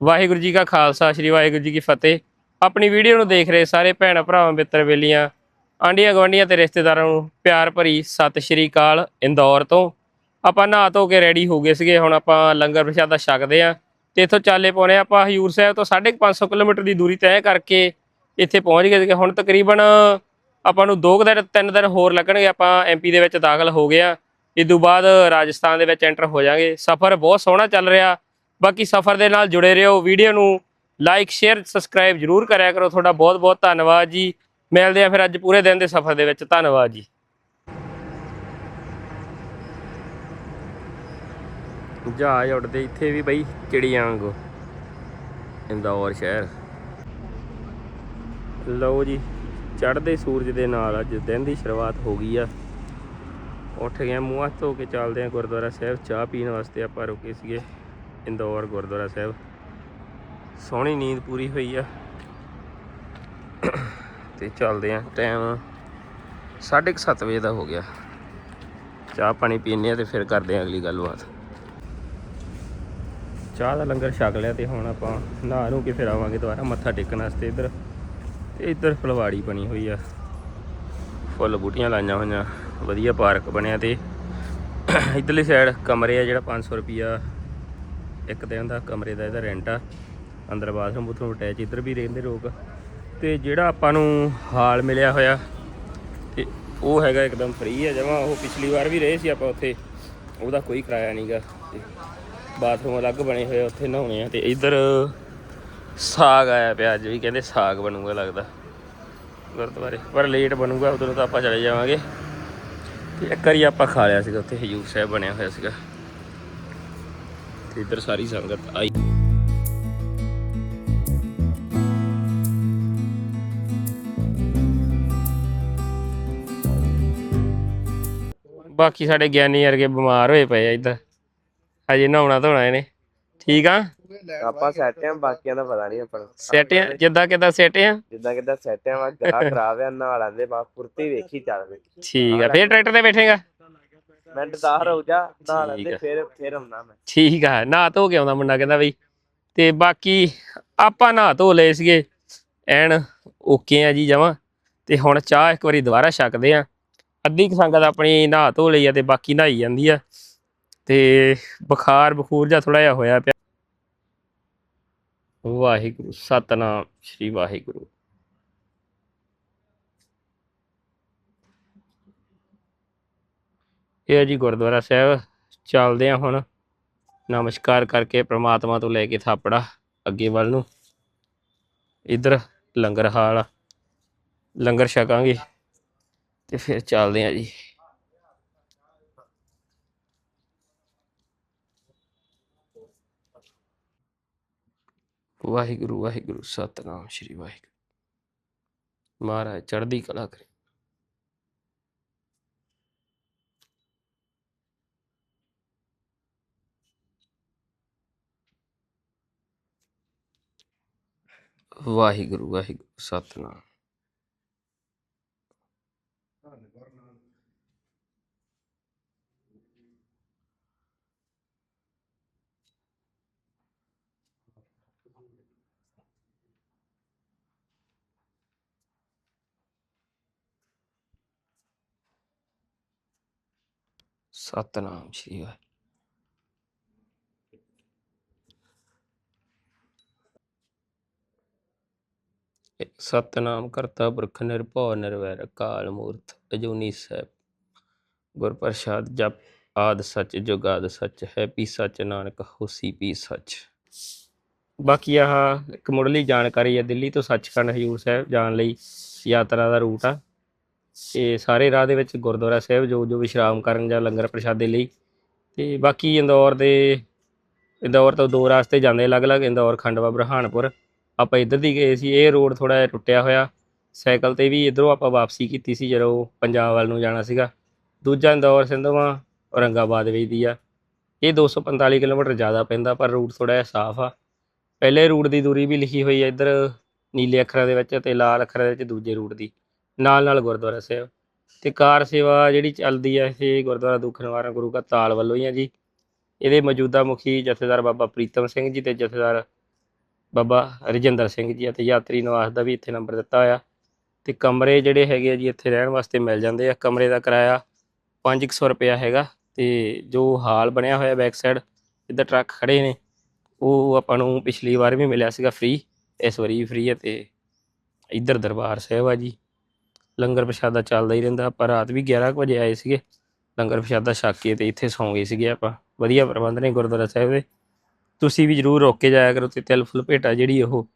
ਵਾਹਿਗੁਰੂ ਜੀ ਕਾ ਖਾਲਸਾ, ਸ੍ਰੀ ਵਾਹਿਗੁਰੂ ਜੀ ਕੀ ਫਤਿਹ। ਆਪਣੀ ਵੀਡੀਓ ਨੂੰ ਦੇਖ ਰਹੇ ਸਾਰੇ ਭੈਣ, ਭਰਾਵਾਂ, ਮਿੱਤਰ, ਬੇਲੀਆਂ ਆਂਡੀਆਂ ਗਵਾਂਡੀਆਂ ਤੇ ਰਿਸ਼ਤੇਦਾਰਾਂ ਨੂੰ ਪਿਆਰ ਭਰੀ ਸਤਿ ਸ਼੍ਰੀ ਅਕਾਲ ਇੰਦੌਰ ਤੋਂ। ਆਪਾਂ ਨਹਾ ਧੋ ਕੇ ਰੈਡੀ ਹੋ ਗਏ ਸੀਗੇ, ਹੁਣ ਆਪਾਂ ਲੰਗਰ ਪ੍ਰਸ਼ਾਦਾ ਛਕਦੇ ਆ ਤੇ ਇੱਥੋਂ ਚਾਲੇ ਪਾਉਣੇ ਆਪਾਂ ਹਜੂਰ ਸਾਹਿਬ ਤੋਂ 550 ਕਿਲੋਮੀਟਰ ਦੀ ਦੂਰੀ ਤੈਅ ਕਰਕੇ ਇੱਥੇ ਪਹੁੰਚ ਗਏ ਸੀਗੇ। ਹੁਣ ਤਕਰੀਬਨ ਆਪਾਂ ਨੂੰ 2 ਦਿਨ 3 ਦਿਨ ਹੋਰ ਲੱਗਣਗੇ। ਆਪਾਂ ਐਮਪੀ ਦੇ ਵਿੱਚ ਦਾਖਲ ਹੋ ਗਏ ਆ। ਇਸ ਤੋਂ ਬਾਅਦ ਰਾਜਸਥਾਨ ਦੇ ਵਿੱਚ ਐਂਟਰ ਹੋ ਜਾਾਂਗੇ ਸਫ਼ਰ ਬਹੁਤ ਸੋਹਣਾ ਚੱਲ ਰਿਹਾ। ਬਾਕੀ ਸਫ਼ਰ ਦੇ ਨਾਲ ਜੁੜੇ ਰਹੋ। ਵੀਡੀਓ ਨੂੰ ਲਾਈਕ ਸ਼ੇਅਰ ਸਬਸਕ੍ਰਾਈਬ ਜਰੂਰ ਕਰਿਆ ਕਰੋ। ਤੁਹਾਡਾ ਬਹੁਤ ਬਹੁਤ ਧੰਨਵਾਦ ਜੀ। ਮਿਲਦੇ ਆ ਫਿਰ ਅੱਜ ਪੂਰੇ ਦਿਨ ਦੇ ਸਫ਼ਰ ਦੇ ਵਿੱਚ। ਧੰਨਵਾਦ ਜੀ। ਜਹਾਜ਼ ਉੱਡਦੇ ਇੱਥੇ ਵੀ ਬਈ ਚਿੜੀਆਂ ਵਾਂਗੂ ਇੰਦੌਰ ਸ਼ਹਿਰ। ਲਓ ਜੀ, ਚੜ੍ਹਦੇ ਸੂਰਜ ਦੇ ਨਾਲ ਅੱਜ ਦਿਨ ਦੀ ਸ਼ੁਰੂਆਤ ਹੋ ਗਈ ਆ। ਉੱਠ ਗਏ ਮੂੰਹ ਹੱਥ ਧੋ ਕੇ ਚੱਲਦੇ ਆ ਗੁਰਦੁਆਰਾ ਸਾਹਿਬ। ਚਾਹ ਪੀਣ ਵਾਸਤੇ ਆਪਾਂ ਰੁਕੇ ਸੀਗੇ। ਇੰਦੌਰ, ਗੁਰਦੁਆਰਾ ਸਾਹਿਬ। ਸੋਹਣੀ ਨੀਂਦ ਪੂਰੀ ਹੋਈ ਆ। ਤੇ ਚੱਲਦੇ ਆ, ਟਾਈਮ 7:30 ਵਜੇ ਦਾ ਹੋ ਗਿਆ। ਚਾਹ ਪਾਣੀ ਪੀਨੇ ਆ ਤੇ ਫਿਰ ਕਰਦੇ ਆ ਅਗਲੀ ਗੱਲਬਾਤ। ਚਾਹ ਦਾ ਲੰਗਰ ਛਕ ਲਿਆ ਤੇ ਹੁਣ ਆਪਾਂ ਨਹਾ ਨੂੰ ਕੇ ਫਿਰ ਆਵਾਂਗੇ ਦੁਬਾਰਾ ਮੱਥਾ ਟੇਕਣ ਵਾਸਤੇ ਇੱਧਰ। ਤੇ ਇੱਧਰ ਫਲਵਾੜੀ ਬਣੀ ਹੋਈ ਆ। ਫੁੱਲ ਬੂਟੀਆਂ ਲਾਈਆਂ ਹੋਈਆਂ। ਵਧੀਆ ਪਾਰਕ ਬਣਿਆ ਤੇ ਇੱਧਰਲੀ ਸਾਈਡ ਕਮਰੇ ਆ ਜਿਹੜਾ 500 ਰੁਪਿਆ ਇੱਕ ਦਿਨ ਦਾ ਕਮਰੇ ਦਾ ਇਹਦਾ ਰੈਂਟ ਆ ਅੰਦਰ ਬਾਥਰੂਮ ਬੂਥਰੂਮ ਅਟੈਚ ਇੱਧਰ ਵੀ ਰਹਿੰਦੇ ਲੋਕ। ਤੇ ਜਿਹੜਾ ਆਪਾਂ ਨੂੰ ਹਾਲ ਮਿਲਿਆ ਹੋਇਆ ਤੇ ਉਹ ਹੈਗਾ ਇੱਕਦਮ ਫ੍ਰੀ ਆ ਜਮਾ ਉਹ ਪਿਛਲੀ ਵਾਰ ਵੀ ਰਹੇ ਸੀ ਆਪਾਂ ਉੱਥੇ ਉਹਦਾ ਕੋਈ ਕਿਰਾਇਆ ਨਹੀਂਗਾ ਤੇ ਬਾਥਰੂਮ ਅਲੱਗ ਬਣੇ ਹੋਏ ਆ, ਉੱਥੇ ਨਹਾਉਣੇ ਆ ਤੇ ਇੱਧਰ ਸਾਗ ਆਇਆ ਪਿਆ ਅੱਜ ਵੀ ਕਹਿੰਦੇ ਸਾਗ ਬਣੂਗਾ ਲੱਗਦਾ। ਗੁਰਦੁਆਰੇ ਪਰ ਲੇਟ ਬਣੂਗਾ ਉਦੋਂ ਤਾਂ ਆਪਾਂ ਚਲੇ ਜਾਵਾਂਗੇ। ਤੇ ਇੱਕ ਵਾਰੀ ਆਪਾਂ ਖਾ ਲਿਆ ਸੀਗਾ ਉੱਥੇ ਹਜੂਰ ਸਾਹਿਬ ਬਣਿਆ ਹੋਇਆ ਸੀਗਾ। ਇੱਧਰ ਸਾਰੀ ਸੰਗਤ ਆਈ। ਬਾਕੀ ਸਾਡੇ ਗਿਆਨੀ ਵਰਗੇ ਬਿਮਾਰ ਹੋਏ ਪਏ ਆ ਇੱਧਰ। ਹਜੇ ਨਹਾਉਣਾ ਧੋਣਾ ਇਹਨੇ। ਠੀਕ ਆ? ਆਪਾਂ ਸੈਟ ਆ ਬਾਕੀਆਂ ਦਾ ਪਤਾ ਨਹੀਂ ਆਪਾਂ ਸੈਟ ਆ? ਜਿੱਦਾਂ ਕਿਦਾਂ ਸੈਟ ਆ? ਜਿੱਦਾਂ ਕਿਦਾਂ ਸੈਟ ਆ ਵਾ ਗਲਾ ਖਰਾਬ ਆ ਨਾਲ ਆਂਦੇ ਬਾ ਫੁਰਤੀ ਵੇਖੀ ਚੱਲਦੇ ਠੀਕ ਆ ਫੇਰ ਟਰੈਕਟਰ ਤੇ ਬੈਠੇਗਾ? ਮੈਂ ਡਦਾਰ ਹੋ ਜਾ ਨਾਲ ਠੀਕ ਆ। ਆਂਦੇ ਫਿਰ ਮੈਂ। ਠੀਕ ਆ ਨਹਾ ਧੋ ਕੇ ਆਉਂਦਾ ਮੁੰਡਾ ਕਹਿੰਦਾ ਬਈ। ਤੇ ਬਾਕੀ ਆਪਾਂ ਨਹਾ ਧੋ ਲਏ ਸੀਗੇ ਐਨ ਓਕੇ ਆ ਜੀ ਜਮਾਂ। ਤੇ ਹੁਣ ਚਾਹ ਇੱਕ ਵਾਰੀ ਦੁਬਾਰਾ ਛਕਦੇ ਆ। ਅੱਧੀ ਕੁ ਸੰਗਤ ਆਪਣੀ ਨਹਾ ਧੋ ਲਈ ਆ ਤੇ ਬਾਕੀ ਨਹਾਈ ਜਾਂਦੀ ਆ। ਤੇ ਬੁਖਾਰ ਬਖੂਰ ਜਾਂ ਥੋੜਾ ਜਿਹਾ ਹੋਇਆ ਪਿਆ। ਵਾਹਿਗੁਰੂ ਸਤਨਾਮ ਸ੍ਰੀ ਵਾਹਿਗੁਰੂ। ਇਹ ਹੈ ਜੀ ਗੁਰਦੁਆਰਾ ਸਾਹਿਬ। ਚੱਲਦੇ ਆ ਹੁਣ ਨਮਸਕਾਰ ਕਰਕੇ ਪ੍ਰਮਾਤਮਾ ਤੋਂ ਲੈ ਕੇ ਥਾਪੜਾ ਅੱਗੇ ਵੱਲ ਨੂੰ। ਇਧਰ ਲੰਗਰ ਹਾਲ ਲੰਗਰ ਛਕਾਂਗੇ ਤੇ ਫਿਰ ਚੱਲਦੇ ਆ ਜੀ। ਵਾਹਿਗੁਰੂ ਵਾਹਿਗੁਰੂ, ਸਤਨਾਮ, ਸ਼੍ਰੀ ਵਾਹਿਗੁਰੂ। ਮਹਾਰਾਜ ਚੜ੍ਹਦੀ ਕਲਾ ਕਰੇ। ਵਾਹਿਗੁਰੂ ਵਾਹਿਗੁਰੂ ਸਤਨਾਮ। ਸਤਨਾਮ ਸ਼੍ਰੀ ਵਾਹਿਗੁਰੂ। ਸਤਨਾਮ ਕਰਤਾ ਪੁਰਖ ਨਿਰਭਉ ਨਿਰਵੈਰ ਕਾਲ ਮੂਰਤ, ਅਜੂਨੀ ਸਾਹਿਬ। ਗੁਰ ਪ੍ਰਸਾਦ ਜਪ ਆਦ ਸੱਚ ਜੁਗਾਦ ਸੱਚ, ਹੈ ਪੀ ਸੱਚ, ਨਾਨਕ ਹੋਸੀ ਪੀ ਸੱਚ। ਬਾਕੀ ਆਹ ਇੱਕ ਮੁੱਢਲੀ ਜਾਣਕਾਰੀ ਹੈ, ਦਿੱਲੀ ਤੋਂ ਸੱਚਖੰਡ ਹਜੂਰ ਸਾਹਿਬ ਜਾਣ ਲਈ ਯਾਤਰਾ ਦਾ ਰੂਟ ਆ। ਤੇ ਸਾਰੇ ਰਾਹ ਦੇ ਵਿੱਚ ਗੁਰਦੁਆਰਾ ਸਾਹਿਬ ਜੋ ਜੋ ਵਿਸ਼ਰਾਮ ਕਰਨ ਜਾਂ ਲੰਗਰ ਪ੍ਰਸ਼ਾਦੇ ਲਈ। ਤੇ ਬਾਕੀ ਇੰਦੌਰ ਦੇ, ਇੰਦੌਰ ਤੋਂ ਦੋ ਰਸਤੇ ਜਾਂਦੇ ਅਲੱਗ-ਅਲੱਗ, ਇੰਦੌਰ, ਖੰਡਵਾ, ਬਰਹਾਨਪੁਰ। ਆਪਾਂ ਇੱਧਰ ਦੀ ਗਏ ਸੀ, ਇਹ ਰੋਡ ਥੋੜਾ ਜਿਹਾ ਟੁੱਟਿਆ ਹੋਇਆ। ਸਾਈਕਲ ਤੇ ਵੀ ਇਧਰੋਂ ਆਪਾਂ ਵਾਪਸੀ ਕੀਤੀ ਸੀ, ਜਦੋਂ ਪੰਜਾਬ ਵੱਲ ਨੂੰ ਜਾਣਾ ਸੀਗਾ। ਦੂਜਾ ਇੰਦੌਰ ਸਿੰਧਵਾਂ ਔਰੰਗਾਬਾਦ ਵਿੱਚ ਦੀ ਆ। ਇਹ 245 ਕਿਲੋਮੀਟਰ ਜ਼ਿਆਦਾ ਪੈਂਦਾ, ਪਰ ਰੂਟ ਥੋੜਾ ਜਿਹਾ ਸਾਫ਼ ਆ। ਪਹਿਲੇ ਰੂਟ ਦੀ ਦੂਰੀ ਵੀ ਲਿਖੀ ਹੋਈ ਹੈ ਇੱਧਰ, ਨੀਲੇ ਅੱਖਰਾਂ ਦੇ ਵਿੱਚ ਤੇ ਲਾਲ ਅੱਖਰਾਂ ਦੇ ਵਿੱਚ ਦੂਜੇ ਰੂਟ ਦੀ। ਨਾਲ ਨਾਲ ਗੁਰਦੁਆਰਾ ਸਾਹਿਬ। ਤੇ ਕਾਰ ਸੇਵਾ ਜਿਹੜੀ ਚੱਲਦੀ ਹੈ ਇਹ ਗੁਰਦੁਆਰਾ ਦੁੱਖ ਨਿਵਾਰਨ ਗੁਰੂ ਕਾ ਤਾਲ ਵੱਲੋਂ ਹੀ ਆ ਜੀ। ਇਹਦੇ ਮੌਜੂਦਾ ਮੁਖੀ ਜਥੇਦਾਰ ਬਾਬਾ ਪ੍ਰੀਤਮ ਸਿੰਘ ਜੀ ਤੇ ਜਥੇਦਾਰ ਬਾਬਾ ਰਜਿੰਦਰ ਸਿੰਘ ਜੀ ਅਤੇ ਯਾਤਰੀ ਨਿਵਾਸ ਦਾ ਵੀ ਇੱਥੇ ਨੰਬਰ ਦਿੱਤਾ ਹੋਇਆ। ਤੇ ਕਮਰੇ ਜਿਹੜੇ ਹੈਗੇ ਆ ਜੀ ਇੱਥੇ ਰਹਿਣ ਵਾਸਤੇ ਮਿਲ ਜਾਂਦੇ ਆ। ਕਮਰੇ ਦਾ ਕਿਰਾਇਆ 500 ਰੁਪਇਆ ਹੈਗਾ ਤੇ ਜੋ ਹਾਲ ਬਣਿਆ ਹੋਇਆ ਬੈਕ ਸਾਈਡ ਜਿੱਦਾਂ ਟਰੱਕ ਖੜੇ ਨੇ, ਉਹ ਆਪਾਂ ਨੂੰ ਪਿਛਲੀ ਵਾਰ ਵੀ ਮਿਲਿਆ ਸੀਗਾ ਫ੍ਰੀ ਇਸ ਵਾਰੀ ਵੀ ਫ੍ਰੀ ਹੈ ਤੇ ਇੱਧਰ ਦਰਬਾਰ ਸਾਹਿਬ ਆ ਜੀ। ਲੰਗਰ ਪ੍ਰਸ਼ਾਦਾ ਚੱਲਦਾ ਹੀ ਰਹਿੰਦਾ। ਆਪਾਂ ਰਾਤ ਵੀ 11 ਕੁ ਵਜੇ ਆਏ ਸੀਗੇ। ਲੰਗਰ ਪ੍ਰਸ਼ਾਦਾ ਛਕ ਕੇ ਤੇ ਇੱਥੇ ਸੌਂ ਗਏ ਸੀਗੇ ਆਪਾਂ। ਵਧੀਆ ਪ੍ਰਬੰਧ ਨੇ ਗੁਰਦੁਆਰਾ ਸਾਹਿਬ ਦੇ। ਤੁਸੀਂ ਵੀ ਜਰੂਰ ਰੋਕ ਕੇ ਜਾਇਆ ਕਰੋ ਤੇ ਤਿਲ ਫੁੱਲ ਭੇਟਾ ਜਿਹੜੀ ਉਹ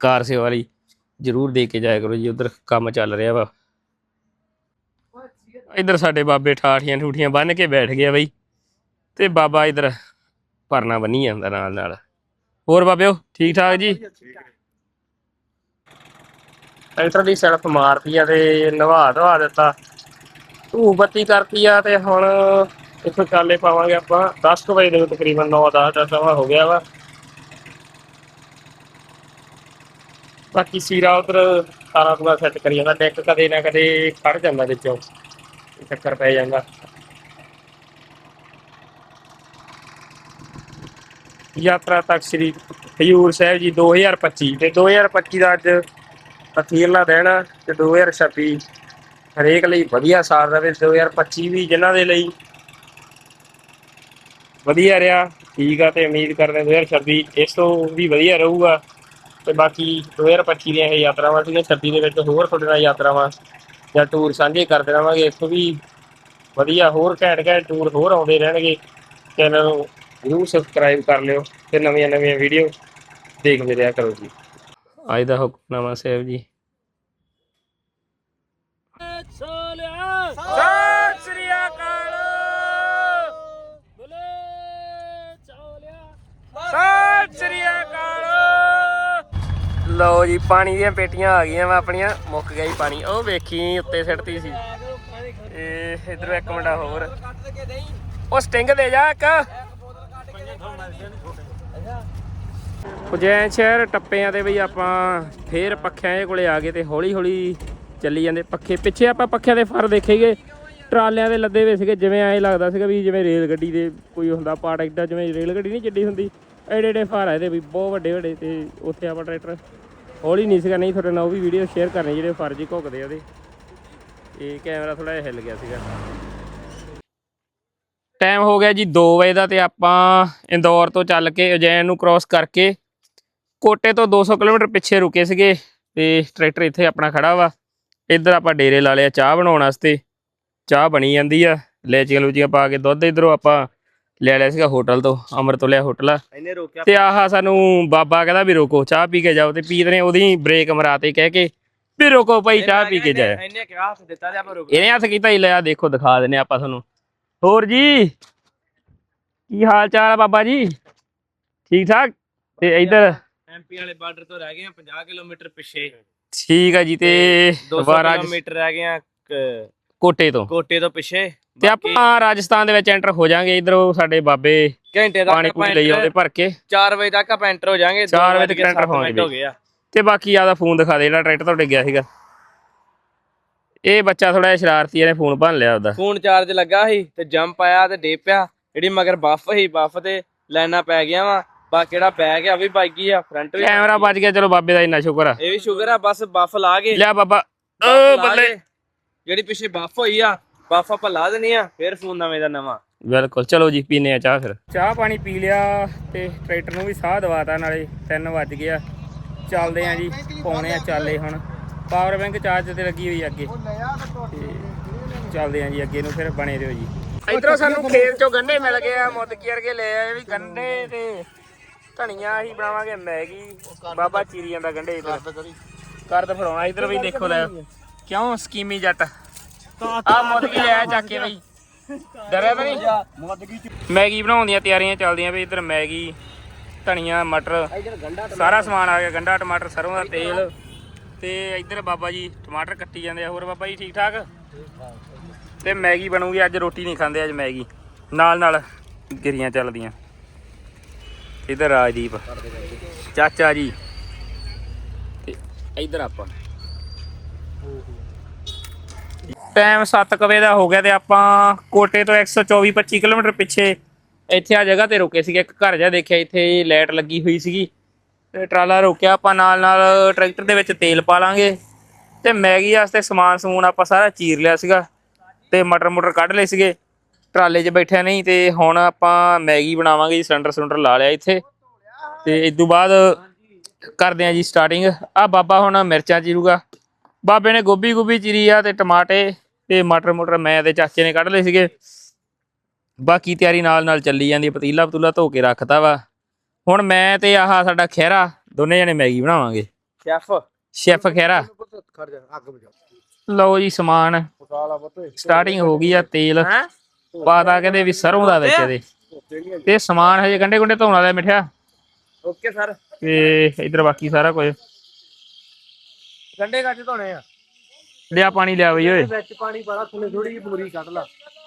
ਕਾਰ ਸੇਵਾ ਲਈ ਜਰੂਰ ਦੇ ਕੇ ਜਾਇਆ ਕਰੋ ਜੀ, ਉਧਰ ਕੰਮ ਚੱਲ ਰਿਹਾ ਵਾ। ਇੱਧਰ ਸਾਡੇ ਬਾਬੇ ਠਾਠੀਆਂ ਠੂਠੀਆਂ ਬੰਨ ਕੇ ਬੈਠ ਗਿਆ ਬਈ ਤੇ ਬਾਬਾ ਇੱਧਰ ਭਰਨਾ ਬੰਨੀ ਜਾਂਦਾ ਨਾਲ ਨਾਲ। ਹੋਰ ਬਾਬਿਓ, ਠੀਕ ਠਾਕ ਜੀ? ਟਰੈਕਟਰ ਦੀ ਸੜਕ ਮਾਰਤੀ ਆ ਤੇ ਨਵਾ ਧਵਾ ਦਿੱਤਾ। ਧੂਪ ਬੱਤੀ ਕਰਤੀ ਆ ਤੇ ਹੁਣ ਇੱਥੋਂ ਚਾਲੇ ਪਾਵਾਂਗੇ ਆਪਾਂ। 10 ਕੁ ਵਜੇ ਦੇ ਤਕਰੀਬਨ 9 10 ਦਾ ਸਮਾਂ ਹੋ ਗਿਆ ਵਾ। ਬਾਕੀ ਸੀਰਾ ਉਧਰ ਸਾਰਾ ਪੂਰਾ ਸੈੱਟ ਕਰੀ ਜਾਂਦਾ। ਡੈਕ ਕਦੇ ਨਾ ਕਦੇ ਖੜ ਜਾਂਦਾ ਵਿੱਚੋਂ। ਚੱਕਰ ਪੈ ਜਾਂਦਾ। ਯਾਤਰਾ ਤੱਕ ਸ੍ਰੀ ਹਜੂਰ ਸਾਹਿਬ ਜੀ 2025 ਤੇ 2025 ਦਾ ਅੱਜ ਅਖੀਰਲਾ ਦਿਨ ਆ। ਤੇ 2026 ਹਰੇਕ ਲਈ ਵਧੀਆ ਸਾਲ ਰਵੇ। 2025 ਵੀ ਜਿਨ੍ਹਾਂ ਦੇ ਲਈ ਵਧੀਆ ਰਿਹਾ, ਠੀਕ ਆ ਤੇ ਉਮੀਦ ਕਰਦੇ ਹਾਂ 2026 ਇਸ ਤੋਂ ਵੀ ਵਧੀਆ ਰਹੂਗਾ। ਤੇ ਬਾਕੀ 2025 ਦੀਆਂ ਇਹ ਯਾਤਰਾਵਾਂ ਸੀਗੀਆਂ 26 ਦੇ ਵਿੱਚ ਹੋਰ ਤੁਹਾਡੇ ਨਾਲ ਯਾਤਰਾਵਾਂ ਜਾਂ ਟੂਰ ਸਾਂਝੇ ਕਰਦੇ ਰਵਾਂਗੇ। ਇਸ ਤੋਂ ਵੀ ਵਧੀਆ, ਹੋਰ ਘੈਂਟ ਘੈਂਟ ਟੂਰ ਹੋਰ ਆਉਂਦੇ ਰਹਿਣਗੇ। ਚੈਨਲ ਨੂੰ ਜਰੂਰ ਸਬਸਕ੍ਰਾਈਬ ਕਰ ਲਿਓ ਤੇ ਨਵੀਆਂ ਨਵੀਆਂ ਵੀਡੀਓ ਦੇਖਦੇ ਰਿਹਾ ਕਰੋ ਜੀ। ਅੱਜ ਦਾ ਹੁਕਮਨਾਮਾ ਸਾਹਿਬ ਜੀ ਸਤਿ ਸ੍ਰੀ ਅਕਾਲ ਸਤਿ ਸ੍ਰੀ ਅਕਾਲ ਲਓ ਜੀ, ਪਾਣੀ ਦੀਆਂ ਪੇਟੀਆਂ ਆ ਗਈਆਂ ਵਾ ਆਪਣੀਆਂ, ਮੁੱਕ ਗਿਆ ਜੀ ਪਾਣੀ। ਉਹ ਵੇਖੀ, ਉੱਤੇ ਸਿੱਟਤੀ ਸੀ। ਇਹ ਇਧਰ ਇੱਕ ਮੁੰਡਾ ਹੋਰ। ਉਹ ਸਟਿੰਗ ਦੇ ਜਾ ਇੱਕ। ਉਜੈਨ ਸ਼ਹਿਰ ਟੱਪਿਆਂ ਤੇ ਬਈ ਆਪਾਂ ਫੇਰ ਪੱਖਿਆਂ ਦੇ ਕੋਲੇ ਆ ਗਏ ਤੇ ਹੌਲੀ ਹੌਲੀ ਚੱਲੀ ਜਾਂਦੇ ਪੱਖੇ। ਪਿੱਛੇ ਆਪਾਂ ਪੱਖਿਆਂ ਦੇ ਫਰ ਦੇਖੇਗੇ, ਟਰਾਲਿਆਂ ਦੇ ਲੱਦੇ ਹੋਏ ਸੀਗੇ, ਜਿਵੇਂ ਐਂ ਲੱਗਦਾ ਸੀਗਾ ਵੀ ਜਿਵੇਂ ਰੇਲ ਗੱਡੀ ਦੇ ਕੋਈ ਹੁੰਦਾ ਪਾਰਟ ਏਦਾਂ ਜਿਵੇਂ ਰੇਲ ਗੱਡੀ ਨਹੀਂ ਚੱਡੀ ਹੁੰਦੀ। ਐਡੇ ਐਡੇ ਫਾਰ ਆ ਇਹਦੇ ਵੀ, ਬਹੁਤ ਵੱਡੇ ਵੱਡੇ ਤੇ ਉੱਥੇ ਆਪਾਂ ਟਰੈਕਟਰ ਹੌਲੀ ਨਹੀਂ ਸੀਗਾ, ਨਹੀਂ ਤੁਹਾਡੇ ਨਾਲ ਉਹ ਵੀ ਵੀਡੀਓ ਸ਼ੇਅਰ ਕਰਨੀ ਜਿਹੜੇ ਫਰ ਜੀ ਘੁੱਕਦੇ ਉਹਦੇ। ਇਹ ਕੈਮਰਾ ਥੋੜਾ ਜਿਹਾ ਹਿੱਲ ਗਿਆ ਸੀਗਾ। ਟਾਈਮ ਹੋ ਗਿਆ ਜੀ 2 ਵਜੇ ਦਾ ਤੇ ਆਪਾਂ ਇੰਦੌਰ ਤੋਂ ਚੱਲ ਕੇ ਉਜੈਨ ਨੂੰ ਕ੍ਰਾਸ ਕਰਕੇ ਕੋਟੇ ਤੋਂ 200 ਕਿਲੋਮੀਟਰ ਪਿੱਛੇ ਰੁਕੇ ਸੀਗੇ ਤੇ ਟਰੈਕਟਰ ਇੱਥੇ ਆਪਣਾ ਖੜਾ ਵਾ। ਇੱਧਰ ਆਪਾਂ ਡੇਰੇ ਲਾ ਲਿਆ ਚਾਹ ਬਣਾਉਣ ਵਾਸਤੇ। ਚਾਹ ਬਣੀ ਜਾਂਦੀ ਆ, ਲੈਚੀਆਂ ਲੂਚੀਆਂ ਪਾ ਕੇ ਦੁੱਧ ਇਧਰੋਂ ਆਪਾਂ ਲੈ ਲਿਆ ਸੀਗਾ ਹੋਟਲ ਤੋਂ ਅਮਰਤੋਲਿਆ ਲਿਆ ਹੋਟਲ। ਆ ਇਹਨੇ ਰੋਕਿਆ ਤੇ ਆਹ ਸਾਨੂੰ ਬਾਬਾ ਕਹਿੰਦਾ ਵੀ ਰੁਕੋ ਚਾਹ ਪੀ ਕੇ ਜਾਓ ਤੇ ਪੀਤ ਨੇ ਉਹਦੀ ਬ੍ਰੇਕ ਮਰਾਤੇ ਕਹਿ ਕੇ ਵੀ ਰੁਕੋ ਭਾਈ ਚਾਹ ਪੀ ਕੇ ਜਾਇਆ ਇਹਨੇ ਕਿਹਾ ਹੱਥ ਦਿੱਤਾ ਤੇ ਆਪਾਂ ਰੁਕ ਇਹਨੇ ਹੱਥ ਕੀਤਾ ਹੀ ਲਿਆ ਦੇਖੋ ਦਿਖਾ ਦਿੰਨੇ ਆਪਾਂ ਤੁਹਾਨੂੰ। ਹੋਰ ਜੀ ਕੀ ਹਾਲ ਚਾਲ ਆ ਬਾਬਾ ਜੀ? ਠੀਕ ਠਾਕ? ਤੇ ਇੱਧਰ? ਐਮਪੀ ਵਾਲੇ ਬਾਰਡਰ ਤੋਂ ਰਹਿ ਗਏ ਆ 50 ਕਿਲੋਮੀਟਰ ਪਿੱਛੇ। ਠੀਕ ਆ ਜੀ ਤੇ 200 ਵਾਰਾ ਕਿਲੋਮੀਟਰ ਰਹਿ ਗਏ ਆ ਕੋਟੇ ਤੋਂ। ਕੋਟੇ ਤੋਂ ਪਿੱਛੇ। ਤੇ ਆਪਾਂ ਰਾਜਸਥਾਨ ਦੇ ਵਿੱਚ ਐਂਟਰ ਹੋ ਜਾਾਂਗੇ। ਇਧਰੋਂ ਸਾਡੇ ਬਾਬੇ ਘੰਟੇ ਤੱਕ ਪਾਣੀ ਪੂਣੀ ਲਈ ਆਉਂਦੇ ਭਰ ਕੇ। 4 ਵਜੇ ਤੱਕ ਆਪਾਂ ਐਂਟਰ ਹੋ ਜਾਾਂਗੇ। ਚਾਰ ਵਜੇ ਤੱਕ ਹੋਵਾਂਗੇ ਹੋ ਗਏ ਤੇ ਬਾਕੀ ਆਦਾ ਫੋਨ ਦਿਖਾ ਦੇ ਜਿਹੜਾ ਟਰੈਕਟਰ ਤੋਂ ਡਿੱਗਿਆ ਸੀਗਾ। ਇਹ ਬੱਚਾ ਥੋੜਾ ਸ਼ਰਾਰਤੀ ਇਹਨੇ ਫੋਨ ਭੰਨ ਲਿਆ ਉਹਦਾ ਫੋਨ ਚਾਰਜ ਲੱਗਾ ਸੀ ਤੇ ਜੰਪ ਆਇਆ ਤੇ ਡੇ ਪਿਆ। ਜਿਹੜੀ ਮਗਰ ਬੱਫ ਸੀ ਬੱਫ ਤੇ ਲਾਈਨਾਂ ਪੈ ਗਿਆ ਵਾ। ਬਾ ਕਿਹੜਾ ਬੈਗ ਆ ਵੀ ਵੱਜ ਗਈ ਆ ਫਰੰਟ ਵੀ ਕੈਮਰਾ ਵੱਜ ਗਿਆ ਚਲੋ ਬਾਬੇ ਦਾ ਇੰਨਾ ਸ਼ੁਕਰ ਆ। ਇਹ ਵੀ ਸ਼ੁਗਰ ਆ ਬਸ ਬੱਫ ਲਾ ਕੇ। ਲਿਆ ਬਾਬਾ। ਓ ਬੱਲੇ। ਜਿਹੜੀ ਪਿੱਛੇ ਬੱਫ ਹੋਈ ਆ ਬੱਫ ਆਪਾਂ ਲਾ ਦੇਣੀ ਆ ਫਿਰ ਫੋਨ ਨਵੇਂ ਦਾ ਨਵਾਂ। ਬਿਲਕੁਲ ਚਲੋ ਜੀ ਪੀਨੇ ਆ ਚਾਹ ਫਿਰ। ਚਾਹ ਪਾਣੀ ਪੀ ਲਿਆ ਤੇ ਟਰੈਕਟਰ ਨੂੰ ਵੀ ਸਾਹ ਦਵਾਤਾ ਨਾਲੇ 3 ਵੱਜ ਗਿਆ ਚੱਲਦੇ ਆ ਜੀ ਪਾਉਣੇ ਆ ਚਾਲੇ ਹੁਣ। ਪਾਵਰ ਬੈਂਕ ਚਾਰਜ ਤੇ ਲੱਗੀ ਹੋਈ ਅੱਗੇ। ਚੱਲਦੇ ਆ ਜੀ ਅੱਗੇ ਨੂੰ ਫਿਰ ਬਣੇ ਰਹੋ ਜੀ। ਇਧਰੋਂ ਸਾਨੂੰ ਖੇਤ ਚੋਂ ਗੰਢੇ ਮਿਲ ਗਏ ਆ ਮੁੱਦਕੀ ਵਰਗੇ ਲੈ ਆਏ ਵੀ ਗੰਢੇ ਤੇ ਧਨੀਆ ਅਸੀਂ ਬਣਾਵਾਂਗੇ ਮੈਗੀ ਬਾਬਾ ਚੀਰੀ ਜਾਂਦਾ ਗੰਢੇ ਇਧਰ ਕਰ ਤੇ ਫੜਾਉਣਾ ਇਧਰ ਵੀ ਦੇਖੋ ਲੈ। ਕਿਉਂ ਸਕੀਮੀ ਜੱਟ? ਆ ਮੁੱਦਕੀ ਲੈ ਆ ਚੱਕ ਕੇ ਬਈ। ਡਰਿਆ ਤਾਂ ਨਹੀਂ? ਮੈਗੀ ਬਣਾਉਣ ਦੀਆਂ ਤਿਆਰੀਆਂ ਚੱਲਦੀਆਂ ਵੀ ਇਧਰ ਮੈਗੀ ਧਨੀਆ ਮਟਰ ਸਾਰਾ ਸਮਾਨ ਆ ਗਿਆ ਗੰਡਾ ਟਮਾਟਰ ਸਰੋਂ ਦਾ ਤੇਲ ਤੇ ਇਧਰ ਬਾਬਾ ਜੀ ਟਮਾਟਰ ਕੱਟੀ ਜਾਂਦੇ ਆ। ਹੋਰ ਬਾਬਾ ਜੀ ਠੀਕ ਠਾਕ? ਤੇ ਮੈਗੀ ਬਣੂਗੀ ਅੱਜ ਰੋਟੀ ਨਹੀਂ ਖਾਂਦੇ ਅੱਜ ਮੈਗੀ। ਨਾਲ ਨਾਲ ਗਿਰੀਆਂ ਚੱਲਦੀਆਂ। ਇਧਰ ਰਾਜਦੀਪ। ਚਾਚਾ ਜੀ। ਤੇ ਇਧਰ ਆਪਾਂ। ਟਾਈਮ 7 ਵਜੇ ਦਾ ਹੋ ਗਿਆ ਤੇ ਆਪਾਂ ਕੋਟੇ ਤੋਂ 124 25 ਕਿਲੋਮੀਟਰ ਪਿੱਛੇ ਇੱਥੇ ਆ ਜਗ੍ਹਾ ਤੇ ਰੁਕੇ ਸੀਗੇ। ਇੱਕ ਘਰ ਜਿਹਾ ਦੇਖਿਆ, ਇੱਥੇ ਲਾਈਟ ਲੱਗੀ ਹੋਈ ਸੀਗੀ ਤੇ ਟਰਾਲਾ ਰੋਕਿਆ, ਆਪਾਂ ਨਾਲ ਨਾਲ ਟਰੈਕਟਰ ਦੇ ਵਿੱਚ ਤੇਲ ਪਾ ਲਾਂਗੇ ਤੇ ਮੈਗੀ ਵਾਸਤੇ ਸਮਾਨ ਸਮੂਨ ਆਪਾਂ ਸਾਰਾ ਚੀਰ ਲਿਆ ਸੀਗਾ ਤੇ ਮਟਰ ਮੁਟਰ ਕੱਢ ਲਏ ਸੀਗੇ। ਟਰਾਲੇ 'ਚ ਬੈਠਿਆ ਨਹੀਂ ਤੇ ਹੁਣ ਆਪਾਂ ਮੈਗੀ ਬਣਾਵਾਂਗੇ ਜੀ, ਸਿਲੰਡਰ ਸਿਲੰਡਰ ਲਾ ਲਿਆ ਇੱਥੇ ਤੇ ਇਸ ਤੋਂ ਬਾਅਦ ਕਰਦੇ ਆ ਜੀ ਸਟਾਰਟਿੰਗ। ਆ ਬਾਬਾ ਹੁਣ ਮਿਰਚਾਂ ਚੀਰੂਗਾ। ਬਾਬੇ ਨੇ ਗੋਭੀ ਗੋਭੀ ਚੀਰੀ ਆ ਤੇ ਟਮਾਟੇ ਤੇ ਮਟਰ ਮੁਟਰ ਮੈਂ ਤੇ ਚਾਚੇ ਨੇ ਕੱਢ ਲਏ ਸੀਗੇ। ਬਾਕੀ ਤਿਆਰੀ ਨਾਲ ਨਾਲ ਚੱਲੀ ਜਾਂਦੀ। ਪਤੀਲਾ ਪਤੂਲਾ ਧੋ ਕੇ ਰੱਖਤਾ ਵਾ। ਹੁਣ ਮੈਂ ਤੇ ਆਹ ਸਾਡਾ ਖਹਿਰਾ ਦੋਨੇ ਜਣੇ ਮੈਗੀ ਬਣਾਵਾਂਗੇ। ਸ਼ੈਫ। ਸ਼ੈਫ ਖਹਿਰਾ। ਲਓ ਜੀ ਸਮਾਨ। ਸਟਾਰਟਿੰਗ ਹੋ ਗਈ ਆ ਤੇਲ। ਪਾਤਾ ਕਹਿੰਦੇ ਵੀ ਸਰੋਂ ਦਾ ਵਿੱਚ ਇਹਦੇ। ਤੇ ਸਮਾਨ ਹਜੇ ਗੰਡੇ ਗੁੰਡੇ ਧੋਣ ਵਾਲਾ ਮਿੱਠਿਆ ਓਕੇ ਸਰ। ਤੇ ਇਧਰ ਬਾਕੀ ਸਾਰਾ ਕੁਝ। ਗੰਡੇ ਕੱਟ ਧੋਣੇ ਆ? ਲਿਆ ਪਾਣੀ ਲਿਆ ਬਈ ਓਏ। ਵਿੱਚ ਪਾਣੀ ਪਾਲਾ ਥੋੜੀ ਥੋੜੀ ਜਿਹੀ ਪੂਰੀ ਕੱਢ ਲਾ।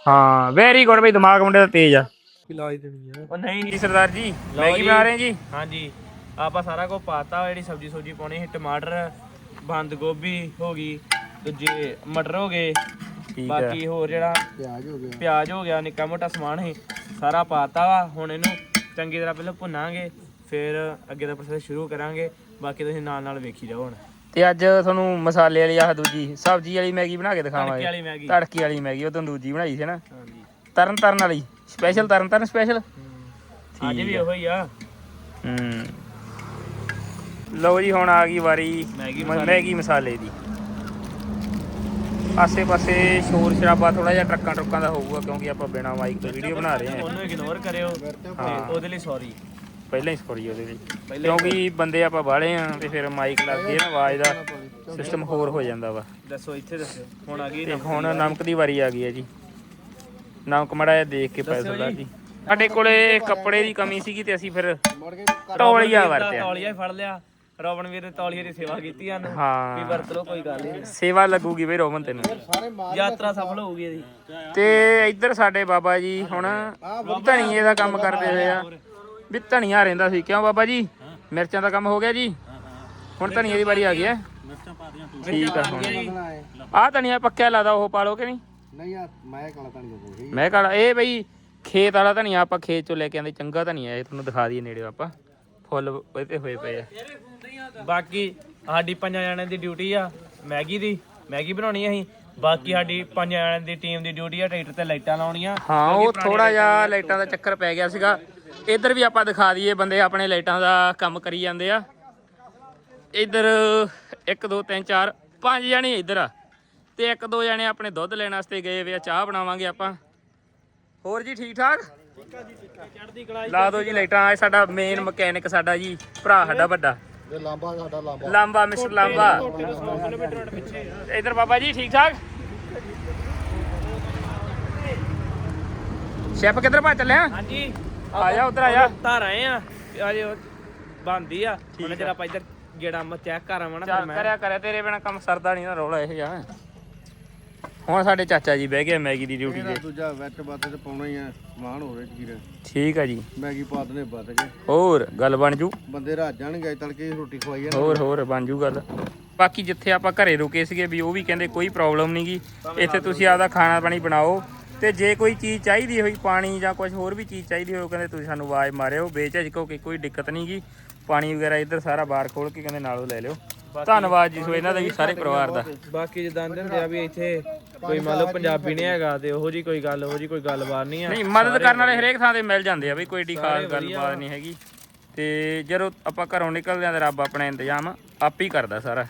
ਹਾਂ ਵੈਰੀ ਗੁੱਡ ਬਈ ਦਿਮਾਗ ਮੁੰਡੇ ਦਾ ਤੇਜ਼ ਆ। ਲਾਈ ਦੇਣੀ ਆ? ਉਹ ਨਹੀਂ। ਜੀ ਸਰਦਾਰ ਜੀ ਮੈਗੀ। ਬਣਾ ਰਹੇ ਜੀ? ਹਾਂਜੀ। ਆਪਾਂ ਸਾਰਾ ਕੁਝ ਪਾਤਾ ਜਿਹੜੀ ਸਬਜੀ ਸੋਜੀ ਪਾਉਣੀ ਸੀ ਟਮਾਟਰ ਬੰਦ ਗੋਭੀ ਹੋ ਗਈ ਦੂਜੇ ਮਟਰ ਹੋ ਗਏ ਠੀਕ ਹੈ ਬਾਕੀ ਹੋਰ ਜਿਹੜਾ ਪਿਆਜ਼ ਹੋ ਗਿਆ। ਪਿਆਜ਼ ਹੋ ਗਿਆ ਨਿੱਕਾ ਮੋਟਾ ਸਮਾਨ ਸੀ ਸਾਰਾ ਪਾਤਾ ਵਾ। ਹੁਣ ਇਹਨੂੰ ਚੰਗੀ ਤਰ੍ਹਾਂ ਪਹਿਲਾਂ ਭੁੰਨਾਂਗੇ ਫਿਰ ਅੱਗੇ ਦਾ ਪ੍ਰੋਸੈਸ ਸ਼ੁਰੂ ਕਰਾਂਗੇ। ਬਾਕੀ ਤੁਸੀਂ ਨਾਲ ਨਾਲ ਵੇਖੀ ਜਾਓ ਹੁਣ। ਤੇ ਅੱਜ ਤੁਹਾਨੂੰ ਮਸਾਲੇ ਵਾਲੀ ਆਹ ਦੂਜੀ ਸਬਜ਼ੀ ਵਾਲੀ ਮੈਗੀ ਬਣਾ ਕੇ ਤੜਕੇ ਦਿਖਾਵਾਂਗੇ ਮੈਗੀ। ਤੜਕੀ ਵਾਲੀ ਮੈਗੀ ਉਹ ਤੋਂ ਦੂਜੀ ਬਣਾਈ ਸੀ ਨਾ। ਹਾਂਜੀ। ਤਰਨ ਤਰਨ ਵਾਲੀ ਸਪੈਸ਼ਲ ਤਰਨ ਤਰਨ ਸਪੈਸ਼ਲ। ਅੱਜ ਵੀ। ਉਹੋ ਹੀ ਆ। ਹੂੰ। ਲਓ ਜੀ ਹੁਣ ਆ ਗਈ ਵਾਰੀ ਮੈਗੀ ਮ- ਮਸਾਲੇ। ਮੈਗੀ ਮਸਾਲੇ ਦੀ। ਆਸੇ ਪਾਸੇ ਸ਼ੋਰ ਸ਼ਰਾਬਾ ਥੋੜਾ ਜਿਹਾ ਟਰੱਕਾਂ ਟਰੱਕਾਂ ਦਾ ਹੋਊਗਾ ਕਿਉਂਕਿ ਆਪਾਂ ਬਿਨਾ ਮਾਈਕ ਤੋਂ ਵੀਡੀਓ ਬਣਾ ਰਹੇ ਹਾਂ। ਉਹਨੂੰ ਇਗਨੋਰ ਕਰਿਓ ਤੇ ਹਾਂ। ਉਹਦੇ ਲਈ ਸੌਰੀ ਪਹਿਲਾਂ ਹੀ ਸੋਰੀ ਉਹਦੇ ਪਹਿਲਾਂ ਕਿਉਂਕਿ ਬੰਦੇ ਆਪਾਂ ਬਾਹਲੇ ਆ ਤੇ ਫਿਰ ਮਾਈਕ ਲੱਗ ਨਾ ਆਵਾਜ਼ ਦਾ ਸਿਸਟਮ ਹੋਰ ਹੋ ਜਾਂਦਾ ਵਾ। ਦੱਸੋ ਇੱਥੇ ਦੱਸੋ। ਹੁਣ ਆ ਗਈ ਤੇ ਹੁਣ ਨਮਕ ਦੀ ਵਾਰੀ ਆ ਗਈ ਹੈ ਜੀ। ਨਮਕ ਮੜਾ ਜਿਹਾ ਦੇਖ ਕੇ ਸਰਦਾਰ ਜੀ। ਸਾਡੇ ਕੋਲੇ ਕੱਪੜੇ ਦੀ ਕਮੀ ਸੀਗੀ ਤੇ ਅਸੀਂ ਫਿਰ ਤੌਲੀਆ ਵਰਤਿਆ। ਤੌਲੀਆ ਹੀ ਫੜ ਲਿਆ। ਰੋਬਨ ਵੀਰ ਨੇ ਤੌਲੀਏ ਦੀ ਸੇਵਾ ਕੀਤੀ ਹਨ ਹਾਂ। ਵੀ ਵਰਤ ਲਓ ਕੋਈ ਗੱਲ ਨਹੀਂ। ਸੇਵਾ ਲੱਗੂਗੀ ਬਈ ਰੋਮਨ ਤੈਨੂੰ। ਯਾਤਰਾ ਸਫਲ ਹੋਊਗੀ ਇਹਦੀ। ਤੇ ਇੱਧਰ ਸਾਡੇ ਬਾਬਾ ਜੀ ਹੁਣ ਧਣੀਏ ਦਾ ਕੰਮ ਕਰਦੇ ਹੋਏ ਆ। ਵੀ ਧਣੀਆ ਰਹਿੰਦਾ ਸੀ। ਕਿਉਂ ਬਾਬਾ ਜੀ? ਮਿਰਚਾਂ ਦਾ ਕੰਮ ਹੋ ਗਿਆ ਜੀ। ਹੁਣ ਧਣੀਏ ਦੀ ਵਾਰੀ ਆ ਗਈ ਹੈ। ਠੀਕ ਆ। ਹੁਣ ਆਹ ਧਣੀਆ ਪੱਕਿਆ ਲਾਦਾ ਉਹ ਪਾਲੋ ਕਿ ਨਹੀਂ? ਨਹੀਂ ਆ ਮੈਂ ਕਾਲਾ ਕੋਈ ਮੈਂ ਇਹ ਬਈ ਖੇਤ ਵਾਲਾ ਧਨੀਆ ਆਪਾਂ ਖੇਤ ਚੋਂ ਲੈ ਕੇ ਆਂਦੇ ਚੰਗਾ ਧਨੀਆ ਇਹ ਤੁਹਾਨੂੰ ਦਿਖਾ ਦਈਏ ਨੇੜੇ ਆਪਾਂ। ਫੁੱਲ ਇਹਤੇ ਹੋਏ ਪਏ ਆ। ਬਾਕੀ ਸਾਡੀ ਪੰਜਾਂ ਜਣਿਆਂ ਦੀ ਡਿਊਟੀ ਆ ਮੈਗੀ ਦੀ। ਮੈਗੀ ਬਣਾਉਣੀ ਆ ਅਸੀਂ। ਬਾਕੀ ਸਾਡੀ ਪੰਜਾਂ ਜਣਿਆਂ ਦੀ ਟੀਮ ਦੀ ਡਿਊਟੀ ਆ ਟਰੈਕਟਰ ਤੇ ਲਾਈਟਾਂ ਲਾਉਣੀਆਂ। ਹਾਂ ਉਹ ਥੋੜਾ ਜਿਹਾ ਲਾਈਟਾਂ ਦਾ ਚੱਕਰ ਪੈ ਗਿਆ ਸੀਗਾ। ਇੱਧਰ ਵੀ ਆਪਾਂ ਦਿਖਾ ਦਈਏ ਬੰਦੇ ਆਪਣੇ ਲਾਈਟਾਂ ਦਾ ਕੰਮ ਕਰੀ ਜਾਂਦੇ ਆ। ਇੱਧਰ 1 2 3 4 5 ਜਣੇ ਇੱਧਰ ਆ। ਤੇ ਇੱਕ ਦੋ ਜਣੇ ਆਪਣੇ ਦੁੱਧ ਲੈਣ ਵਾਸਤੇ ਗਏ ਵੇ ਆ ਚਾਹ ਬਣਾਵਾਂਗੇ ਆਪਾਂ। ਹੋਰ ਜੀ ਠੀਕ ਠਾਕ? ਲਾ ਦਿਓ ਜੀ ਲਾਈਟਾਂ ਇਹ ਸਾਡਾ ਮੇਨ ਮਕੈਨਿਕ ਸਾਡਾ ਜੀ ਭਰਾ ਸਾਡਾ ਵੱਡਾ। ਲਾਂਬਾ ਸਾਡਾ ਲਾਂਬਾ। ਲਾਂਬਾ ਮਿਸਟਰ ਲਾਂਬਾ। ਇਧਰ ਬਾਬਾ ਜੀ ਠੀਕ ਠਾਕ? ਸ਼ੈਫ ਕਿੱਧਰ ਭਾ ਚੱਲਿਆ? ਹਾਂਜੀ। ਆ ਜਾ ਉਧਰ ਆ ਜਾ। ਧਾਰ ਆਏ ਆ ਅਜੇ ਬੰਦੀ ਆ ਹੁਣ ਜਿਹੜਾ ਆਪਾਂ ਇੱਧਰ ਗੇੜਾ ਮ ਚੈੱਕ ਕਰਾਵਾਂ ਨਾ ਫਿਰ ਮੈਂ। ਕਰਿਆ ਕਰਿਆ ਤੇਰੇ ਬਿਨਾ ਕੰਮ ਸਰਦਾ ਨਹੀਂ ਨਾ ਰੌਲਾ ਇਹ ਜਾ ਹੁਣ ਸਾਡੇ ਚਾਚਾ ਜੀ ਬਹਿ ਗਏ ਮੈਗੀ ਦੀ ਡਿਊਟੀ ਇਹਦਾ ਤੇ ਦੂਜਾ ਵੈਟ ਬਾਤ ਤੇ ਪਾਉਣਾ ਹੀ ਆ ਸਮਾਨ ਹੋ ਰਿਹਾ ਜੀਰ ਠੀਕ ਆ ਜੀ। ਮੈਗੀ ਪਾ ਦਨੇ ਵੱਧ ਕੇ। ਹੋਰ ਗੱਲ ਬਣ ਜੂ। ਬੰਦੇ ਰਾਤ ਜਾਣਗੇ ਅੱਜ ਤੜਕੇ ਰੋਟੀ ਖਵਾਈ ਜਾਣ ਹੋਰ ਹੋਰ ਬਣ ਜੂ ਗੱਲ। ਬਾਕੀ ਜਿੱਥੇ ਆਪਾਂ ਘਰੇ ਰੁਕੇ ਸੀਗੇ ਵੀ ਉਹ ਵੀ ਕਹਿੰਦੇ ਕੋਈ ਪ੍ਰੋਬਲਮ ਨਹੀਂਗੀ ਇੱਥੇ ਤੁਸੀਂ ਆਪਦਾ ਖਾਣਾ ਪਾਣੀ ਬਣਾਓ। ਤੇ ਜੇ ਕੋਈ ਚੀਜ਼ ਚਾਹੀਦੀ ਹੋਈ ਪਾਣੀ ਜਾਂ ਕੁਝ ਹੋਰ ਵੀ ਚੀਜ਼ ਚਾਹੀਦੀ ਹੋਵੇ ਕਹਿੰਦੇ ਤੁਸੀਂ ਸਾਨੂੰ ਆਵਾਜ਼ ਮਾਰਿਓ ਬੇਝਿਜਕੋ ਕਿ ਕੋਈ ਦਿੱਕਤ ਨਹੀਂਗੀ ਪਾਣੀ ਵਗੈਰਾ ਇੱਧਰ ਸਾਰਾ ਬਾਰ ਖੋਲ ਕੇ ਕਹਿੰਦੇ ਨਾਲੋਂ ਲੈ ਲਿਓ। ਧੰਨਵਾਦ ਜੀ ਸੋ ਇਹਨਾਂ ਦਾ ਵੀ ਸਾਰੇ ਪਰਿਵਾਰ ਦਾ। ਬਾਕੀ ਜਿੱਦਾਂ ਦੇ ਹੁੰਦੇ ਆ ਵੀ ਇੱਥੇ ਕੋਈ ਮੰਨ ਲਓ ਪੰਜਾਬੀ ਨਹੀਂ ਹੈਗਾ ਤੇ ਉਹੋ ਜੀ ਕੋਈ ਗੱਲ ਉਹੋ ਜੀ ਕੋਈ ਗੱਲਬਾਤ ਨਹੀਂ ਆ। ਨਹੀਂ ਮਦਦ ਕਰਨ ਵਾਲੇ ਹਰੇਕ ਥਾਂ ਤੇ ਮਿਲ ਜਾਂਦੇ ਆ ਬਈ ਕੋਈ ਏਡੀ ਖਾਸ ਗੱਲਬਾਤ ਨਹੀਂ ਹੈਗੀ। ਤੇ ਜਦੋਂ ਆਪਾਂ ਘਰੋਂ ਨਿਕਲਦੇ ਆ ਤੇ ਰੱਬ ਆਪਣਾ ਇੰਤਜ਼ਾਮ ਆਪ ਹੀ ਕਰਦਾ ਸਾਰਾ।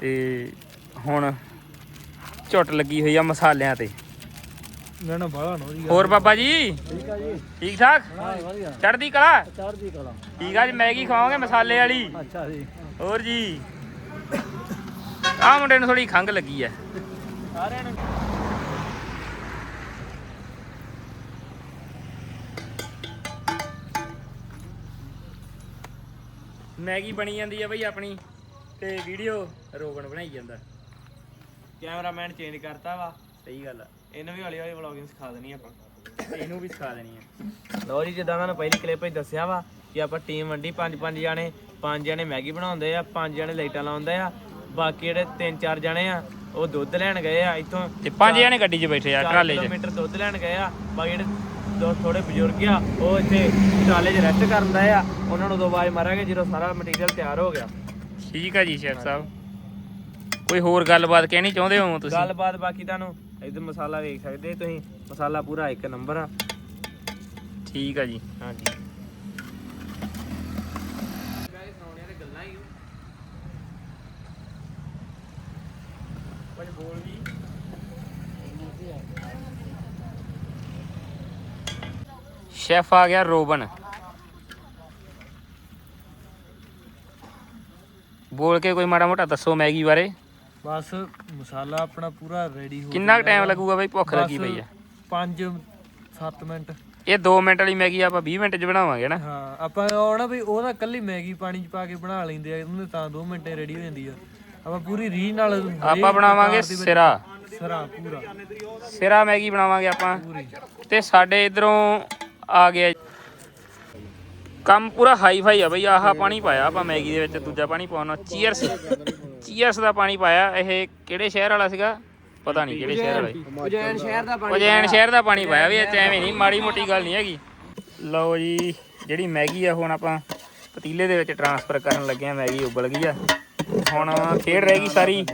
ਤੇ ਹੁਣ ਝੁੱਟ ਲੱਗੀ ਹੋਈ ਆ ਮਸਾਲਿਆਂ ਤੇ। ਨਾ ਨਾ ਬਾਲਾ ਨੋ ਜੀ। ਹੋਰ ਬਾਬਾ ਜੀ? ਠੀਕ ਆ ਜੀ। ਠੀਕ ਠਾਕ? ਹਾਂ ਵਧੀਆ। ਚੜ੍ਹਦੀ ਕਲਾ? ਚੜ੍ਹਦੀ ਕਲਾ। ਠੀਕ ਆ ਜੀ ਮੈਗੀ ਖਾਵਾਂਗੇ ਮਸਾਲੇ ਵਾਲੀ? ਅੱਛਾ ਜੀ। ਹੋਰ ਜੀ? ਆਹ ਮੁੰਡੇ ਨੂੰ ਥੋੜੀ ਖੰਗ ਲੱਗੀ ਐ। ਸਾਰਿਆਂ ਨੂੰ ਮੈਗੀ ਬਣੀ ਜਾਂਦੀ ਆ ਬਈ ਆਪਣੀ ਤੇ ਵੀਡੀਓ ਰੋਗਣ ਬਣਾਈ ਜਾਂਦਾ। ਕੈਮਰਾਮੈਨ ਚੇਂਜ ਕਰਤਾ ਵਾ। ਸਹੀ ਗੱਲ ਆ। ਇਹਨੂੰ ਵੀ ਹੌਲੀ ਹੌਲੀ ਵਲੌਗਿੰਗ ਸਿਖਾ ਦੇਣੀ ਆਪਾਂ। ਇਹਨੂੰ ਵੀ ਸਿਖਾ ਦੇਣੀ ਆ। ਲਓ ਜੀ ਜਿੱਦਾਂ ਤੁਹਾਨੂੰ ਪਹਿਲੀ ਕਲਿੱਪ ਵਿੱਚ ਦੱਸਿਆ ਵਾ ਕਿ ਆਪਾਂ ਟੀਮ ਵੰਡੀ ਪੰਜ ਪੰਜ ਜਾਣੇ ਪੰਜ ਜਾਣੇ ਮੈਗੀ ਬਣਾਉਂਦੇ ਆ ਪੰਜ ਜਾਣੇ ਲਾਈਟਾਂ ਲਾਉਂਦੇ ਆ ਬਾਕੀ ਜਿਹੜੇ ਤਿੰਨ ਚਾਰ ਜਾਣੇ ਆ ਉਹ ਦੁੱਧ ਲੈਣ ਗਏ ਆ ਇੱਥੋਂ। ਤੇ ਪੰਜ ਜਣੇ ਗੱਡੀ 'ਚ ਬੈਠੇ ਆ ਚਾਰ ਟਰਾਲੇ 'ਚ। ਕਿਲੋਮੀਟਰ ਦੁੱਧ ਲੈਣ ਗਏ ਆ ਬਾਕੀ ਜਿਹੜੇ ਦੋ ਥੋੜੇ ਬਜ਼ੁਰਗ ਆ ਉਹ ਇੱਥੇ ਟਾਲੇ 'ਚ ਰੈਸਟ ਕਰਨ ਦਾ ਆ। ਉਹਨਾਂ ਨੂੰ ਦੋ ਆਵਾਜ਼ ਮਾਰਾਂਗੇ ਜਦੋਂ ਸਾਰਾ ਮਟੀਰੀਅਲ ਤਿਆਰ ਹੋ ਗਿਆ। ਠੀਕ ਆ ਜੀ ਸ਼ੈਫ ਸਾਹਿਬ। ਕੋਈ ਹੋਰ ਗੱਲਬਾਤ ਕਹਿਣੀ ਚਾਹੁੰਦੇ ਹੋ ਤੁਸੀਂ? ਗੱਲਬਾਤ ਬਾਕੀ ਤੁਹਾਨੂੰ ਇੱਧਰ ਮਸਾਲਾ ਵੇਖ ਸਕਦੇ ਤੁਸੀਂ। ਮਸਾਲਾ ਪੂਰਾ ਇੱਕ ਨੰਬਰ ਆ। ਠੀਕ ਆ ਜੀ। ਹਾਂਜੀ। ਸ਼ੈਫ ਆ ਗਿਆ ਰੋਬਨ। ਬੋਲ ਕੇ ਕੋਈ ਮਾੜਾ ਮੋਟਾ ਦੱਸੋ ਮੈਗੀ ਬਾਰੇ। ਬਸ ਮਸਾਲਾ ਆਪਣਾ ਪੂਰਾ ਰੈਡੀ ਹੋ ਕਿੰਨਾ ਟਾਈਮ ਲੱਗੂਗਾ ਬਈ? ਭੁੱਖ ਲੱਗੀ ਪਈ ਆ। 5 7 ਮਿੰਟ। ਇਹ 2 ਮਿੰਟ ਵਾਲੀ ਮੈਗੀ ਆਪਾਂ 20 ਮਿੰਟ ਚ ਬਣਾਵਾਂਗੇ ਨਾ। ਹਾਂ ਆਪਾਂ ਉਹ ਨਾ ਵੀ ਉਹ ਤਾਂ ਕੱਲੀ ਮੈਗੀ ਪਾਣੀ ਚ ਪਾ ਕੇ ਬਣਾ ਲੈਂਦੇ ਆ ਉਹਨੇ ਤਾਂ 2 ਮਿੰਟੇ ਰੈਡੀ ਹੋ ਜਾਂਦੀ ਆ। ਆਪਾਂ ਪੂਰੀ ਰੀ ਨਾਲ ਆਪਾਂ ਬਣਾਵਾਂਗੇ ਸਿਰਾ। ਸਰਾ ਪੂਰਾ। ਸਿਰਾ ਮੈਗੀ ਬਣਾਵਾਂਗੇ ਆਪਾਂ। ਤੇ ਸਾਡੇ ਇਧਰੋਂ ਆ ਗਿਆ ਕੰਮ ਪੂਰਾ ਹਾਈ ਫਾਈ ਆ ਬਈ ਆਹ ਪਾਣੀ ਪਾਇਆ ਆਪਾਂ ਮੈਗੀ ਦੇ ਵਿੱਚ ਦੂਜਾ ਪਾਣੀ ਪਾਉਣਾ। ਚੀਅਰਸ ਚੀਅਰਸ ਦਾ ਪਾਣੀ ਪਾਇਆ ਇਹ ਕਿਹੜੇ ਸ਼ਹਿਰ ਵਾਲਾ ਸੀਗਾ? ਪਤਾ ਨਹੀਂ ਕਿਹੜੇ ਸ਼ਹਿਰ ਵਾਲਾ। ਉਜੈਨ ਸ਼ਹਿਰ ਦਾ ਉਜੈਨ ਸ਼ਹਿਰ ਦਾ ਪਾਣੀ ਪਾਇਆ। ਵੀ ਇਹ 'ਚ ਐਵੇਂ ਨਹੀਂ ਮਾੜੀ ਮੋਟੀ ਗੱਲ ਨਹੀਂ ਹੈਗੀ। ਲਓ ਜੀ ਜਿਹੜੀ ਮੈਗੀ ਆ ਹੁਣ ਆਪਾਂ ਪਤੀਲੇ ਦੇ ਵਿੱਚ ਟਰਾਂਸਫਰ ਕਰਨ ਲੱਗੇ ਆ ਮੈਗੀ ਉਬਲ ਗਈ ਆ। ਹੁਣ ਖੇਡ ਰਹਿ ਗਈ ਸਾਰੀ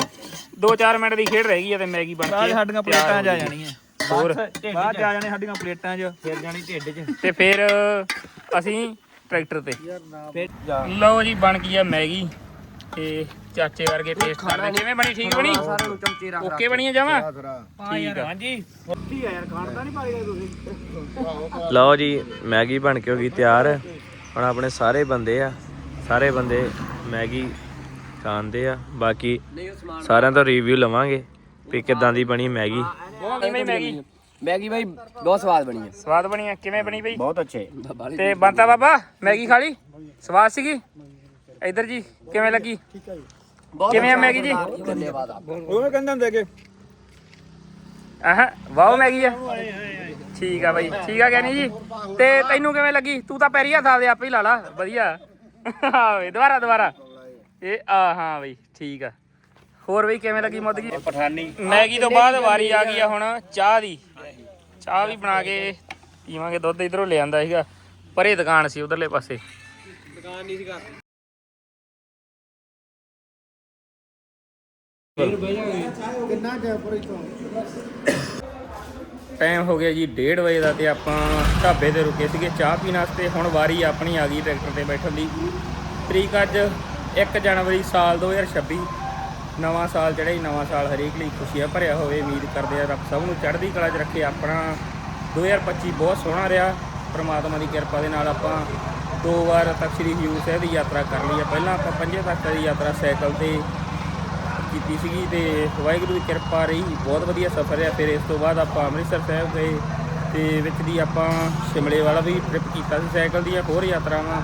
2-4 ਮਿੰਟ ਦੀ ਖੇਡ ਰਹਿ ਗਈ ਆ ਤੇ ਮੈਗੀ ਬਣ ਕੇ ਸਾਡੀਆਂ ਪਲੇਟਾਂ ਜਾ ਜਾਣੀਆਂ। ਹੋਰ? ਬਾਹਰ ਜਾ ਜਾਣੇ ਸਾਡੀਆਂ ਪਲੇਟਾਂ 'ਚ। ਫਿਰ ਜਾਣੀ ਢਿੱਡ 'ਚ। ਤੇ ਫਿਰ ਅਸੀਂ ਟਰੈਕਟਰ ਤੇ। ਲਓ ਜੀ ਬਣ ਗਈ ਆ ਮੈਗੀ ਤੇ ਚਾਚੇ ਵਰਗੇ ਟੇਸਟ ਕਰਦੇ ਕਿਵੇਂ ਬਣੀ? ਠੀਕ ਬਣੀ? ਸਾਰਿਆਂ ਨੂੰ ਚਮਚੇ ਰੱਖ ਓਕੇ ਬਣੀ ਆ ਜਾਵਾਂ ਠੀਕ ਆ। ਹਾਂਜੀ। ਕੀ ਆ ਯਾਰ ਖਾਣ ਤਾਂ ਨਹੀਂ ਪਾਏਗਾ ਤੁਸੀਂ। ਲਓ ਜੀ ਮੈਗੀ ਬਣ ਕੇ ਹੋ ਗਈ ਤਿਆਰ। ਹੁਣ ਆਪਣੇ ਸਾਰੇ ਬੰਦੇ ਆ ਸਾਰੇ ਬੰਦੇ ਮੈਗੀ ਖਾਂਦੇ ਆ। ਬਾਕੀ ਸਾਰਿਆਂ ਤੋਂ ਰਿਵਿਊ ਲਵਾਂਗੇ ਵੀ ਕਿਦਾਂ ਦੀ ਬਣੀ ਮੈਗੀ। ਬਹੁਤ ਕਿਵੇਂ ਮੈਗੀ? ਮੈਗੀ ਭਾਈ ਬਹੁਤ ਸਵਾਦ ਬਣੀ ਹੈ ਸਵਾਦ ਬਣੀ ਆ। ਕਿਵੇਂ ਬਣੀ ਬਈ? ਬਹੁਤ ਅੱਛੇ। ਤੇ ਬੰਤਾ ਬਾਬਾ ਮੈਗੀ ਖਾ ਲਈ? ਸਵਾਦ ਸੀਗੀ? ਇਧਰ ਜੀ ਕਿਵੇਂ ਲੱਗੀ? ਕਿਵੇਂ ਆ ਮੈਗੀ ਜੀ? ਧੰਨਵਾਦ ਆਪ। ਉਹ ਕਹਿੰਦੇ ਹੁੰਦੇ ਕਿ ਆਹ ਵਾਓ ਮੈਗੀ ਆ। ਠੀਕ ਆ ਬਾਈ ਠੀਕ ਆ ਗਿਆਨੀ ਜੀ। ਤੇ ਤੈਨੂੰ ਕਿਵੇਂ ਲੱਗੀ? ਤੂੰ ਤਾਂ ਪੈਰੀ ਹੱਥ ਆਪੇ ਹੀ ਲਾ ਲਾ ਵਧੀਆ। ਆਵੇ ਦੁਬਾਰਾ ਦੁਬਾਰਾ। ਇਹ ਆ ਹਾਂ ਬਈ ਠੀਕ ਆ। ਹੋਰ ਬਈ ਕਿਵੇਂ ਲੱਗੀ ਮੁੱਦ ਗਈ ਪਠਾਨੀ। ਮੈਗੀ ਤੋਂ ਬਾਅਦ ਵਾਰੀ ਆ ਗਈ ਆ ਹੁਣ ਚਾਹ ਦੀ। ਚਾਹ ਵੀ ਬਣਾ ਕੇ ਪੀਵਾਂਗੇ ਦੁੱਧ ਇਧਰੋਂ ਲੈ ਆਂਦਾ ਸੀਗਾ ਪਰੇ ਦੁਕਾਨ ਸੀ ਉਧਰਲੇ ਪਾਸੇ। ਟਾਈਮ ਹੋ ਗਿਆ ਜੀ 1:30 ਵਜੇ ਦਾ ਤੇ ਆਪਾਂ ਢਾਬੇ ਤੇ ਰੁਕੇ ਸੀਗੇ ਚਾਹ ਪੀਣ ਵਾਸਤੇ। ਹੁਣ ਵਾਰੀ ਆਪਣੀ ਆ ਗਈ ਟਰੈਕਟਰ ਤੇ ਬੈਠਣ ਦੀ। ਤਰੀਕ ਅੱਜ 1 ਜਨਵਰੀ ਸਾਲ 2026 ਨਵਾਂ ਸਾਲ ਜਿਹੜਾ ਹੀ ਨਵਾਂ ਸਾਲ ਹਰੇਕ ਲਈ ਖੁਸ਼ੀਆਂ ਭਰਿਆ ਹੋਵੇ, ਉਮੀਦ ਕਰਦੇ ਆ ਰੱਬ ਸਭ ਨੂੰ ਚੜ੍ਹਦੀ ਕਲਾ 'ਚ ਰੱਖੇ, ਆਪਣਾ 2025 ਬਹੁਤ ਸੋਹਣਾ ਰਿਹਾ। ਪ੍ਰਮਾਤਮਾ ਦੀ ਕਿਰਪਾ ਦੇ ਨਾਲ ਆਪਾਂ ਦੋ ਵਾਰ ਤੱਕ ਸ੍ਰੀ ਹਜੂਰ ਸਾਹਿਬ ਦੀ ਯਾਤਰਾ ਕਰ ਲਈ ਆ। ਪਹਿਲਾਂ ਆਪਾਂ ਪੰਜੇ ਤੱਕ ਦੀ ਯਾਤਰਾ ਸਾਈਕਲ ਤੇ ਕੀਤੀ ਸੀਗੀ ਤੇ ਵਾਹਿਗੁਰੂ ਦੀ ਕਿਰਪਾ ਰਹੀ, ਬਹੁਤ ਵਧੀਆ ਸਫ਼ਰ ਰਿਹਾ। ਫਿਰ ਇਸ ਤੋਂ ਬਾਅਦ ਆਪਾਂ ਅੰਮ੍ਰਿਤਸਰ ਸਾਹਿਬ ਗਏ ਤੇ ਵਿੱਚ ਦੀ ਆਪਾਂ ਸ਼ਿਮਲੇ ਵਾਲਾ ਵੀ ਟ੍ਰਿਪ ਕੀਤਾ ਸੀ ਸਾਈਕਲ ਦੀਆਂ ਹੋਰ ਯਾਤਰਾਵਾਂ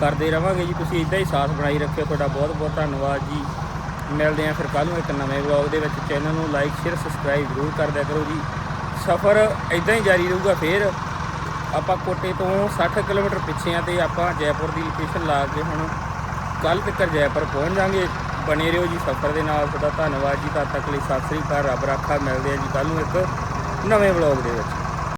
ਕਰਦੇ ਰਵਾਂਗੇ ਜੀ। ਤੁਸੀਂ ਇਦਾਂ ਹੀ ਸਾਥ ਬਣਾਈ ਰੱਖਿਓ। ਤੁਹਾਡਾ ਬਹੁਤ ਬਹੁਤ ਧੰਨਵਾਦ ਜੀ। ਮਿਲਦੇ ਆਂ ਫਿਰ ਕੱਲ ਨੂੰ ਇੱਕ ਨਵੇਂ ਵਲੌਗ ਦੇ ਵਿੱਚ। ਚੈਨਲ ਨੂੰ ਲਾਈਕ ਸ਼ੇਅਰ ਸਬਸਕ੍ਰਾਈਬ ਜ਼ਰੂਰ ਕਰ ਦਿਆ ਕਰੋ ਜੀ। ਸਫ਼ਰ ਇਦਾਂ ਹੀ ਜਾਰੀ ਰਹੂਗਾ ਫਿਰ। ਆਪਾਂ ਕੋਟੇ ਤੋਂ 60 ਕਿਲੋਮੀਟਰ ਪਿੱਛੇ ਆ ਤੇ ਆਪਾਂ ਜੈਪੁਰ ਦੀ ਲੋਕੇਸ਼ਨ ਲਾ ਕੇ ਹੁਣ ਕੱਲ ਤੱਕ ਜੈਪੁਰ ਪਹੁੰਚ ਜਾਾਂਗੇ। ਬਣੇ ਰਹੋ ਜੀ ਸਫ਼ਰ ਦੇ ਨਾਲ। ਤੁਹਾਡਾ ਧੰਨਵਾਦ ਜੀ। ਤਦ ਤੱਕ ਲਈ ਸਤਿ ਸ੍ਰੀ ਅਕਾਲ। ਰੱਬ ਰਾਖਾ। ਮਿਲਦੇ ਆ ਜੀ ਕੱਲ ਨੂੰ ਇੱਕ ਨਵੇਂ ਵਲੌਗ ਦੇ ਵਿੱਚ।